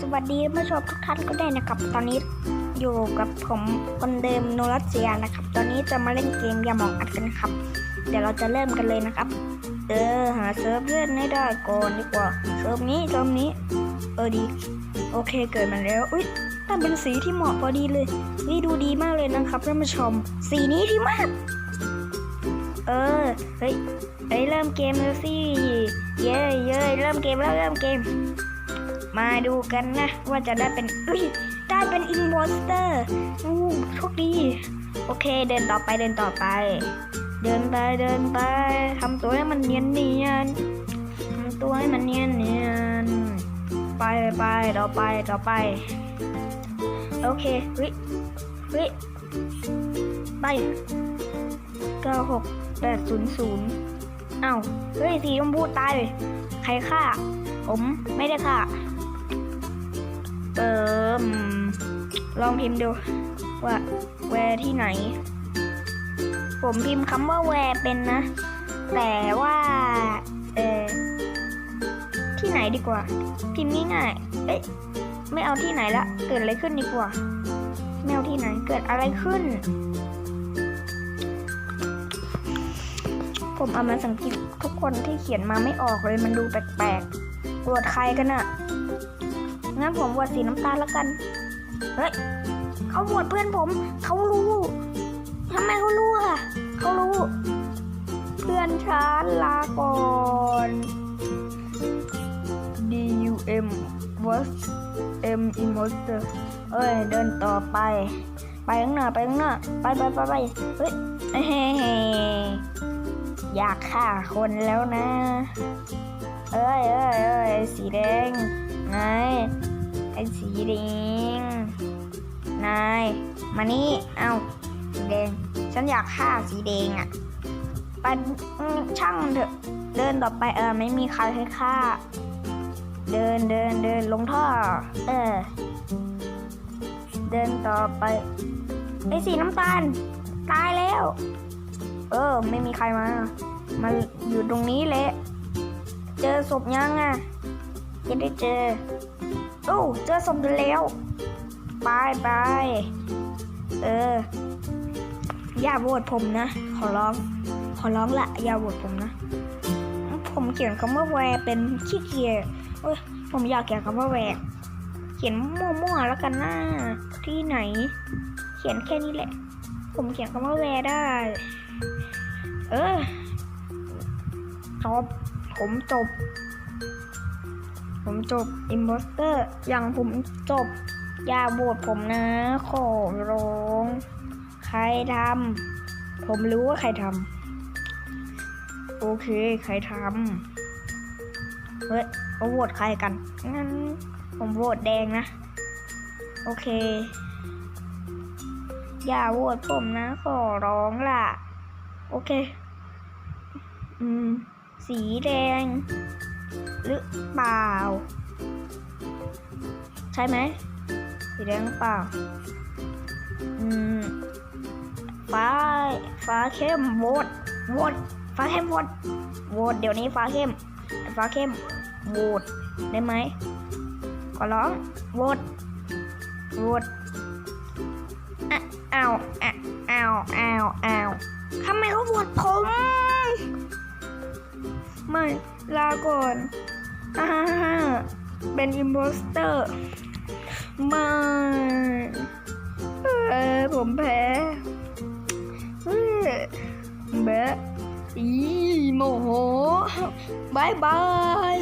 สวัสดีผู้ชมทุกท่านก็ได้นะครับ ตอนนี้อยู่กับผมคนเดิมโนรัสเซียนะครับ ตอนนี้จะมาเล่นเกมยาหมองอัดกันครับ เดี๋ยวเราจะเริ่มกันเลยนะครับ เออหาเซิร์ฟเพื่อนให้ได้ก่อนดีกว่าเซิร์ฟนี้เซิร์ฟนี้ เออดี โอเคเกิดมาแล้วอุ้ยตั้งเป็นสีที่เหมาะพอดีเลยนี่ดูดีมากเลยนะครับท่านผู้ชม สีนี้ดีมาก เออเฮ้ยเฮ้ยเริ่มเกมแล้วสิเย้เย้เริ่มเกมแล้วเริ่มเกม มาดูกันนะ ว่าจะได้เป็นอุ้ยได้เป็นอินวอสเตอร์อู้โชคดี โอเคเดินต่อไปเดินต่อไป เดินไปเดินไปทำตัวให้มันเนียนเนียนทำตัวให้มันเนียนเนียนไปไปต่อไปต่อไป โอเคเฮ้ยเฮ้ยไปเก้าหกแปดศูนย์ศูนย์อ้าวเฮ้ยสีชมพูตายเลยใครฆ่า ผมไม่ได้ฆ่า เอิมลองพิมพ์ดูว่าแวร์ที่ไหน ผมพิมพ์คำว่าแวร์เป็นนะ แต่ว่าเออที่ไหนดีกว่า พิมพ์ง่ายๆเอ๊ะไม่เอาที่ไหนละเกิดอะไรขึ้นดีกว่าไม่เอาที่ไหนเกิดอะไรขึ้น ผมเอามาสังเกตทุกคนที่เขียนมาไม่ออกเลยมันดูแปลกๆโหวตใครกันอะ งั้นผมโหวตสีน้ำตาลแล้วกัน เฮ้ยเขาโวตเพื่อนผม เขารู้ทำไมเขารู้อะเขารู้ เพื่อนฉันลาก่อน D U M was M imposter เอ้ย เดินต่อไป ไปข้างหน้า ไปข้างหน้า ไปไปไปไปเฮ้ยเฮ้อยากฆ่าคนแล้วนะ เอ้ยเอ้ยเอ้ยสีแดง ไงไอ้สีแดงนายมานี่เอ้าสีแดงฉันอยากฆ่าสีแดงอะไปช่างเถอะเดินต่อไปเออไม่มีใครให้ฆ่า เดินเดินเดินลงท่อ เออ เดินต่อไปไอ้สีน้ำตาล ตายแล้ว เออ ไม่มีใครมา มาอยู่ตรงนี้แหละ เจอศพยังอะ ยังได้เจอ โอ้เจอศพแล้วไปไปเออ อย่าโหวตผมนะ ขอร้อง ขอร้องละอย่าโหวตผมนะ ผมเขียนคำว่าแวร์เป็นขี้เกียจเอ้ยผมอยากเขียนคำว่าแวร์เขียนมั่วๆแล้วกันนะที่ไหน เขียนแค่นี้แหละ ผมเขียนคำว่าแวร์ได้ เออจบผมจบ ผมจบอิมโพสเตอร์อย่างผมจบ อย่าโหวตผมนะขอร้องใครทำผมรู้ว่าใครทำโอเค ใครทำเฮ้ยเขาโหวตใครกันงั้นผมโหวตแดงนะ โอเค อย่าโหวตผมนะ ขอร้องล่ะ โอเค อืม สีแดง หรือเปล่า ใช่ไหมสีแดงหรือเปล่า อืม ฟ้า ฟ้าเข้มโหวตโหวตฟ้าเข้มโหวตโหวตเดี๋ยวนี้ฟ้าเข้ม ฟ้าเข้มโหวตได้ไหมขอร้องโหวตโหวตอ้าวอ้าวอ้าวอ้าวทำไมเขาโหวตผม ก่อนอ่าฮ่าเป็นอิมโพสเตอร์ไม่เออผมแพ้เออแบะอีโมโหบายบาย